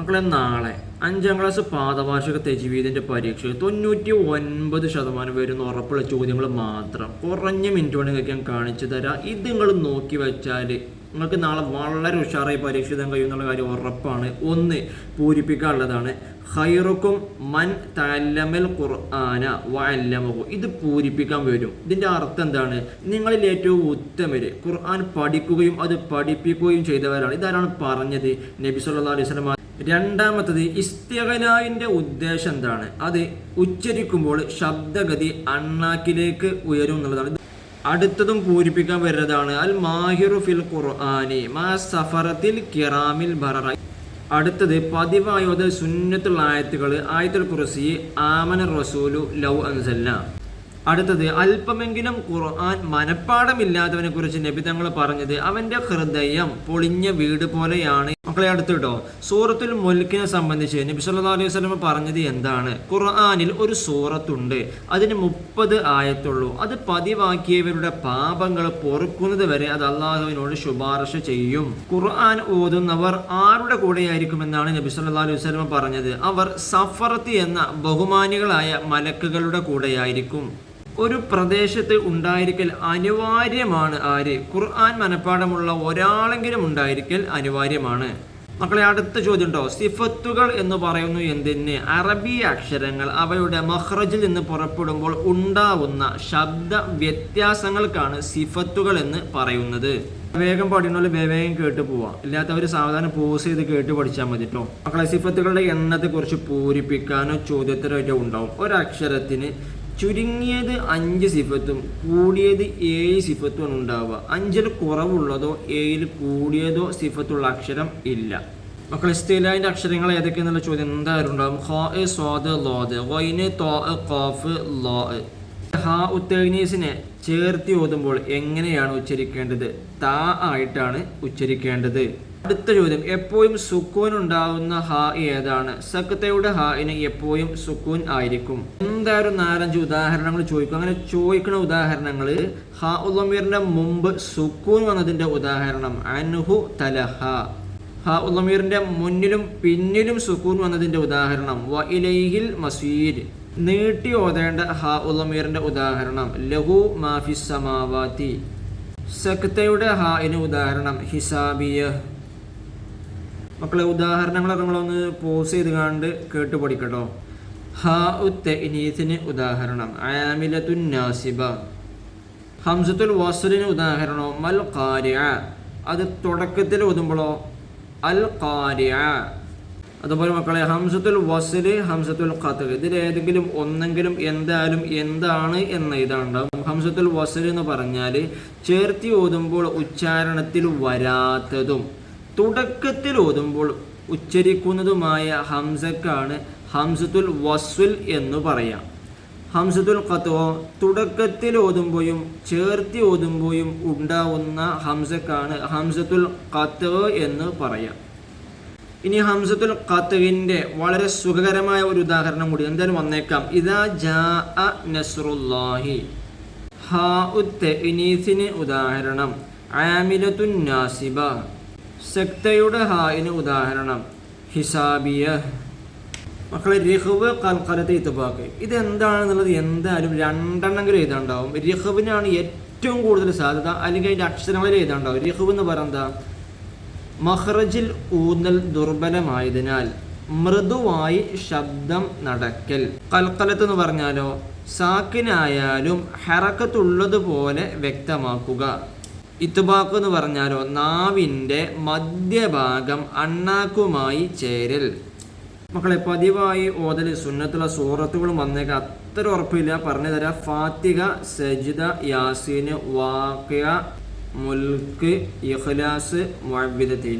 മക്കളെ നാളെ അഞ്ചാം ക്ലാസ് പാദവാർഷിക തെജിവീതിന്റെ പരീക്ഷ തൊണ്ണൂറ്റി ഒൻപത് ശതമാനം വരുന്ന ഉറപ്പുള്ള ചോദ്യങ്ങൾ മാത്രം കുറഞ്ഞ മിനിറ്റ് കൊണ്ട് ഞാൻ കാണിച്ചു തരാം. ഇത് നിങ്ങൾ നോക്കി വെച്ചാൽ നിങ്ങൾക്ക് നാളെ വളരെ ഉഷാറായി പരീക്ഷ എഴുതാൻ കഴിയുമെന്നുള്ള കാര്യം ഉറപ്പാണ്. ഒന്ന് പൂരിപ്പിക്കാനുള്ളതാണ്. ഹൈറുക്കും മൻ തല്ലമൽ ഖുർആന വല്ലമഹു ഇത് പൂരിപ്പിക്കാൻ വരും. ഇതിന്റെ അർത്ഥം എന്താണ്? നിങ്ങളിൽ ഏറ്റവും ഉത്തമര് ഖുർആൻ പഠിക്കുകയും അത് പഠിപ്പിക്കുകയും ചെയ്തവരാണ്. ഇതാരാണ് പറഞ്ഞത്? നബി സല്ലല്ലാഹു അലൈഹി വസല്ലം രണ്ടാമത്തത് ഇസ്തിഹനായിന്റെ ഉദ്ദേശം എന്താണ്? അത് ഉച്ചരിക്കുമ്പോൾ ശബ്ദഗതി അണ്ണാക്കിലേക്ക് ഉയരും എന്നുള്ളതാണ്. അടുത്തതും പൂരിപ്പിക്കാൻ വരുന്നതാണ്. അൽ മാഹിറു ഫിൽ ഖുർആനി മാ സഫറത്തിൽ കിറാമിൽ ബററ അടുത്തത് പതിവായോത് സുന്നത്തുള്ള ആയത്തുകൾ ആയത്തുൽ കുറിസി ആമന റസൂലു ലൗ അൻസല്ല അടുത്തത് അല്പമെങ്കിലും ഖുർആൻ മനപ്പാടമില്ലാത്തവനെ കുറിച്ച് നബി തങ്ങൾ പറഞ്ഞത് അവന്റെ ഹൃദയം പൊളിഞ്ഞ വീട് പോലെയാണ്. മക്കളെ അടുത്ത് കേട്ടോ സൂറത്തുൽ മുൽക്കിനെ സംബന്ധിച്ച് നബി സല്ലല്ലാഹു അലൈഹി വസല്ലം പറഞ്ഞത് എന്താണ്? ഖുർആനിൽ ഒരു സൂറത്തുണ്ട്. അതിന് മുപ്പത് ആയത്തുള്ളൂ. അത് പതിവാക്കിയവരുടെ പാപങ്ങൾ പൊറുക്കുന്നത് വരെ അത് അള്ളാഹുവിനോട് ശുപാർശ ചെയ്യും. ഖുർആൻ ഓതുന്നവർ ആരുടെ കൂടെയായിരിക്കുമെന്നാണ് നബി സല്ലല്ലാഹു അലൈഹി വസല്ലം പറഞ്ഞത്. അവർ സഫറത്തി എന്ന ബഹുമാനികളായ മലക്കുകളുടെ കൂടെയായിരിക്കും. ഒരു പ്രദേശത്ത് ഉണ്ടായിരിക്കൽ അനിവാര്യമാണ് ആര്? ഖുർആൻ മനഃപ്പാടമുള്ള ഒരാളെങ്കിലും ഉണ്ടായിരിക്കൽ അനിവാര്യമാണ്. മക്കളെ അടുത്ത ചോദ്യം ഉണ്ടോ സിഫത്തുകൾ എന്ന് പറയുന്നു എന്തിന്? അറബി അക്ഷരങ്ങൾ അവയുടെ മഹ്റജിൽ നിന്ന് പുറപ്പെടുമ്പോൾ ഉണ്ടാവുന്ന ശബ്ദ വ്യത്യാസങ്ങൾക്കാണ് സിഫത്തുകൾ എന്ന് പറയുന്നത്. വേഗം പഠിക്കണമല്ലോ വേവേഗം കേട്ട് പോവാം. ഇല്ലാത്തവർ സാവധാനം പോസ് ചെയ്ത് കേട്ട് പഠിച്ചാൽ മതി കേട്ടോ മക്കളെ സിഫത്തുകളുടെ എണ്ണത്തെ കുറിച്ച് പൂരിപ്പിക്കാനോ ചോദ്യത്തരോ ഉണ്ടാവും. ഒരക്ഷരത്തിന് ചുരുങ്ങിയത് അഞ്ച് സിഫത്തും കൂടിയത് ഏഴ് സിഫത്തുമാണ് ഉണ്ടാവുക. അഞ്ചിൽ കുറവുള്ളതോ ഏഴിൽ കൂടിയതോ സിഫത്തുള്ള അക്ഷരം ഇല്ല. മക്കളെ സ്ഥിരതിന്റെ അക്ഷരങ്ങൾ ഏതൊക്കെയെന്നുള്ള ചോദ്യം എന്തായാലും ഉണ്ടാവും. ഹോ എ സ്വാദ് ലോദ് വൈന് തോ എ കോഫ് ലോ ഹാ ഉത്തേനീസിനെ ചേർത്തി ഓതുമ്പോൾ എങ്ങനെയാണ് ഉച്ചരിക്കേണ്ടത്? താ ആയിട്ടാണ് ഉച്ചരിക്കേണ്ടത്. അടുത്ത ചോദ്യം. എപ്പോഴും സുക്കൂൻ ഉണ്ടാവുന്ന ഹാ ഏതാണ്? സക്കത്തയുടെ ഹായിന് എപ്പോഴും സുക്കൂൻ ആയിരിക്കും. എന്തായാലും നാലഞ്ച് ഉദാഹരണങ്ങൾ ചോദിക്കും. അങ്ങനെ ചോദിക്കുന്ന ഉദാഹരണങ്ങൾ ഹാ ഉള്ളമീറിന്റെ മുമ്പ് സുക്കൂൻ വന്നതിന്റെ ഉദാഹരണം. അൻഹു തലഹ. ഹാ ഉള്ളമീറിന്റെ മുന്നിലും പിന്നിലും സുക്കൂൻ വന്നതിന്റെ ഉദാഹരണം. വ ഇലൈഹിൽ മസീർ നീട്ടി ഓതേണ്ട ഹാ ഉള്ളമീറിന്റെ ഉദാഹരണം. ലഹു മാഫി സമാവാത്തി. സക്തയുടെ ഹായിന് ഉദാഹരണം ഹിസാബിയ. മക്കളെ ഉദാഹരണങ്ങളൊക്കെ നമ്മളൊന്ന് പോസ് ചെയ്ത് കണ്ട് കേട്ട് പഠിക്കട്ടോ. ഹാ ഉത്തനീസിന് ഉദാഹരണം. ആമിലത്തുൻ നാസിബ. ഹംസത്തുൽ വസലിന് ഉദാഹരണോ. മൽ കാര്യ അത് തുടക്കത്തിൽ ഓതുമ്പോഴോ അൽ കാര്യ അതുപോലെ മക്കളെ ഹംസത്തുൽ വസൽ ഹംസത്തുൽ ഖത്ത് ഇതിൽ ഏതെങ്കിലും ഒന്നെങ്കിലും എന്തായാലും എന്താണ് എന്ന ഇതാണ്ടാവും ഹംസത്തുൽ വസൽ എന്ന് പറഞ്ഞാൽ ചേർത്തി ഓതുമ്പോൾ ഉച്ചാരണത്തിൽ വരാത്തതും. തുടക്കത്തിൽ ഓതുമ്പോൾ ഉച്ചരിക്കുന്നതുമായ ഹംസക്കാണ് ഹംസത്തുൽ വസ്വൽ എന്ന് പറയാം. ഹംസത്തുൽ ഖത്തോ തുടക്കത്തിൽ ഓതുമ്പോഴും ചേർത്തി ഓതുമ്പോഴും ഉണ്ടാവുന്ന ഹംസക്കാണ് ഹംസത്തുൽ ഖത്ത് എന്ന് പറയാം. ഇനി ഹംസത്തുൽ ഖത്തുവിന്റെ വളരെ സുഖകരമായ ഒരു ഉദാഹരണം കൂടി എന്തായാലും വന്നേക്കാം. ഇതാ ജാ നസ്രുല്ലാഹി ഹാ ഉത്തനീസിന് ഉദാഹരണം. ആമിലത്തുൻ നാസിബ. സക്തയുടെ ഹായിന് ഉദാഹരണം. ഹിസാബിയ. മക്കളെ രഹുവ് കൽക്കലത്തെ ഇത്തുപാക്ക് ഇത് എന്താണെന്നുള്ളത് എന്തായാലും രണ്ടെണ്ണെങ്കിലും എഴുതാണ്ടാവും. രഹുവിനാണ് ഏറ്റവും കൂടുതൽ സാധ്യത. അല്ലെങ്കിൽ അതിന്റെ അക്ഷരങ്ങളിൽ എഴുതാണ്ടാവും. രഹുവ് എന്ന് പറയുന്നത് മഹ്റജിൽ ഊന്നൽ ദുർബലമായതിനാൽ മൃദുവായി ശബ്ദം നടക്കൽ. കൽക്കലത്ത് എന്ന് പറഞ്ഞാലോ? സാക്കിനായാലും ഹറക്കത്തുള്ളതുപോലെ വ്യക്തമാക്കുക. ഇത്തുബാക്ക് എന്ന് പറഞ്ഞാലോ നാവിന്റെ മധ്യഭാഗം അണ്ണാക്കുമായി ചേരൽ. മക്കളെ പതിവായി ഓതൽ സുന്നത്തുള്ള സൂറത്തുകളും വന്നേക്ക് അത്ര ഉറപ്പില്ല. പറഞ്ഞു തരാം. ഫാത്തിക സജിത യാസീന് വാക്യ മുൽക്ക് ഇഖ്ലാസ് മുഅവ്വിദത്തൈനി